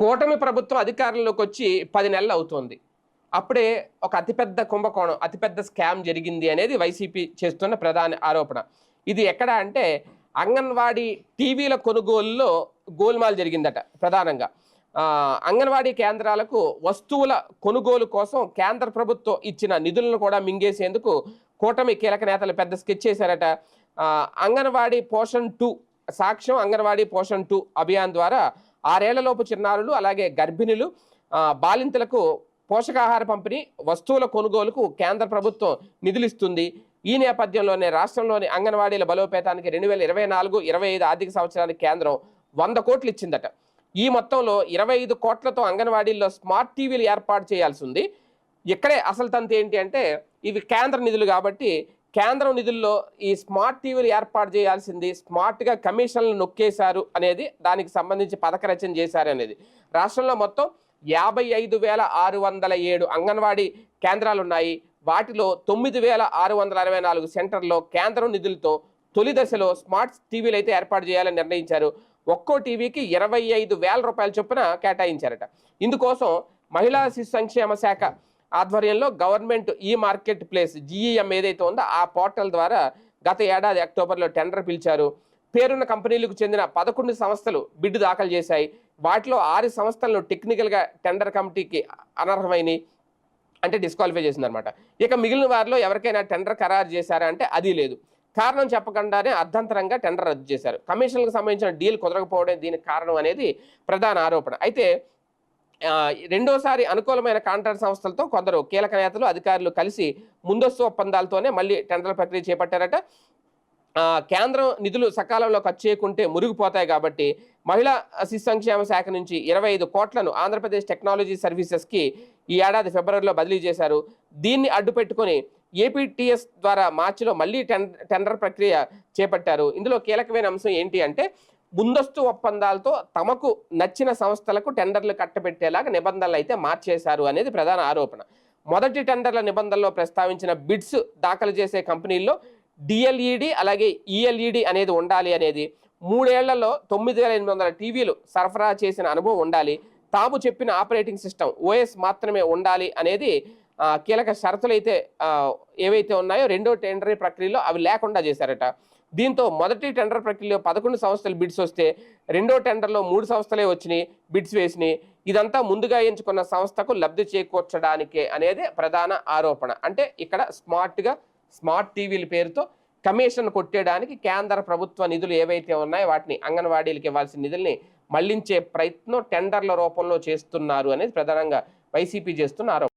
కూటమి ప్రభుత్వం అధికారంలోకి వచ్చి పది నెలలు అవుతుంది. అప్పుడే ఒక అతిపెద్ద కుంభకోణం అతిపెద్ద స్కామ్ జరిగింది అనేది వైసీపీ చేస్తున్న ప్రధాన ఆరోపణ. ఇది ఎక్కడ అంటే అంగన్వాడీ టీవీల కొనుగోలులో గోల్మాల్ జరిగిందట ప్రధానంగా. అంగన్వాడీ కేంద్రాలకు వస్తువుల కొనుగోలు కోసం కేంద్ర ప్రభుత్వం ఇచ్చిన నిధులను కూడా మింగేసేందుకు కూటమి కీలక నేతలు పెద్ద స్కెచ్ చేశారట. అంగన్వాడీ పోషన్ టూ సాక్ష్యం అంగన్వాడీ పోషన్ టూ అభియాన్ ద్వారా ఆరేళ్ళలోపు చిన్నారులు అలాగే గర్భిణులు బాలింతలకు పోషకాహార పంపిణీ వస్తువుల కొనుగోలుకు కేంద్ర ప్రభుత్వం నిధులిస్తుంది. ఈ నేపథ్యంలోనే రాష్ట్రంలోని అంగన్వాడీల బలోపేతానికి రెండు వేల ఇరవై నాలుగు ఇరవై ఐదు ఆర్థిక సంవత్సరానికి కేంద్రం వంద కోట్లు ఇచ్చిందట ఈ మొత్తంలో ఇరవై ఐదు కోట్లతో అంగన్వాడీల్లో స్మార్ట్ టీవీలు ఏర్పాటు చేయాల్సి ఉంది. ఇక్కడే అసలు తంతు ఏంటి అంటే ఇవి కేంద్ర నిధులు కాబట్టి కేంద్రం నిధుల్లో ఈ స్మార్ట్ టీవీలు ఏర్పాటు చేయాల్సింది స్మార్ట్గా కమిషన్లు నొక్కేశారు అనేది దానికి సంబంధించి పథక రచన చేశారు అనేది. రాష్ట్రంలో మొత్తం యాభై ఐదు వేల ఆరు వందల ఏడు అంగన్వాడీ కేంద్రాలు ఉన్నాయి వాటిలో తొమ్మిది వేల ఆరు వందల అరవై నాలుగు సెంటర్లో కేంద్రం నిధులతో తొలి దశలో స్మార్ట్ టీవీలు అయితే ఏర్పాటు చేయాలని నిర్ణయించారు. ఒక్కో టీవీకి ఇరవై ఐదు వేల రూపాయల చొప్పున కేటాయించారట. ఇందుకోసం మహిళా శిశు సంక్షేమ శాఖ ఆధ్వర్యంలో గవర్నమెంట్ ఈ మార్కెట్ ప్లేస్ జీఈఎం ఏదైతే ఉందో ఆ పోర్టల్ ద్వారా గత ఏడాది అక్టోబర్లో టెండర్ పిలిచారు. పేరున్న కంపెనీలకు చెందిన పదకొండు సంస్థలు బిడ్డు దాఖలు చేశాయి. వాటిలో ఆరు సంస్థలను టెక్నికల్గా టెండర్ కమిటీకి అనర్హమైనవి అంటే డిస్క్వాలిఫై చేసిందనమాట ఇక మిగిలిన వారిలో ఎవరికైనా టెండర్ ఖరారు చేశారా అంటే అది లేదు. కారణం చెప్పకుండానే అర్ధంతరంగా టెండర్ రద్దు చేశారు. కమిషన్లకు సంబంధించిన డీల్ కుదరకపోవడం దీనికి కారణం అనేది ప్రధాన ఆరోపణ. అయితే రెండోసారి అనుకూలమైన కాంట్రాక్ట్ సంస్థలతో కొందరు కీలక నేతలు అధికారులు కలిసి ముందస్తు ఒప్పందాలతోనే మళ్ళీ టెండర్ ప్రక్రియ చేపట్టారట. కేంద్రం నిధులు సకాలంలో ఖర్చు చేయకుంటే మురిగిపోతాయి కాబట్టి మహిళా శిశు సంక్షేమ శాఖ నుంచి ఇరవై ఐదు కోట్లను ఆంధ్రప్రదేశ్ టెక్నాలజీ సర్వీసెస్కి ఈ ఏడాది ఫిబ్రవరిలో బదిలీ చేశారు. దీన్ని అడ్డుపెట్టుకొని ఏపీటీఎస్ ద్వారా మార్చిలో మళ్ళీ టెండర్ టెండర్ ప్రక్రియ చేపట్టారు. ఇందులో కీలకమైన అంశం ఏంటి అంటే ముందస్తు ఒప్పందాలతో తమకు నచ్చిన సంస్థలకు టెండర్లు కట్టబెట్టేలాగా నిబంధనలు అయితే మార్చేశారు అనేది ప్రధాన ఆరోపణ. మొదటి టెండర్ల నిబంధనలో ప్రస్తావించిన బిడ్స్ దాఖలు చేసే కంపెనీల్లో డిఎల్ఈడి అలాగే ఈఎల్ఈడి అనేది ఉండాలి అనేది మూడేళ్ళలో తొమ్మిది వేల ఎనిమిది వందల టీవీలు సరఫరా చేసిన అనుభవం ఉండాలి తాము చెప్పిన ఆపరేటింగ్ సిస్టమ్ ఓఎస్ మాత్రమే ఉండాలి అనేది కీలక షరతులు అయితే ఏవైతే ఉన్నాయో రెండో టెండరీ ప్రక్రియలో అవి లేకుండా చేశారట. దీంతో మొదటి టెండర్ ప్రక్రియలో పదకొండు సంస్థలు బిడ్స్ వస్తే రెండో టెండర్లో మూడు సంస్థలే వచ్చినాయి బిడ్స్ వేసినాయి. ఇదంతా ముందుగా ఎంచుకున్న సంస్థకు లబ్ధి చేకూర్చడానికే అనేది ప్రధాన ఆరోపణ. అంటే ఇక్కడ స్మార్ట్గా స్మార్ట్ టీవీల పేరుతో కమిషన్ కొట్టేయడానికి కేంద్ర ప్రభుత్వ నిధులు ఏవైతే ఉన్నాయో వాటిని అంగన్వాడీలకు ఇవ్వాల్సిన నిధుల్ని మళ్ళించే ప్రయత్నం టెండర్ల రూపంలో చేస్తున్నారు అనేది ప్రధానంగా వైసీపీ చేస్తున్న ఆరోపణ.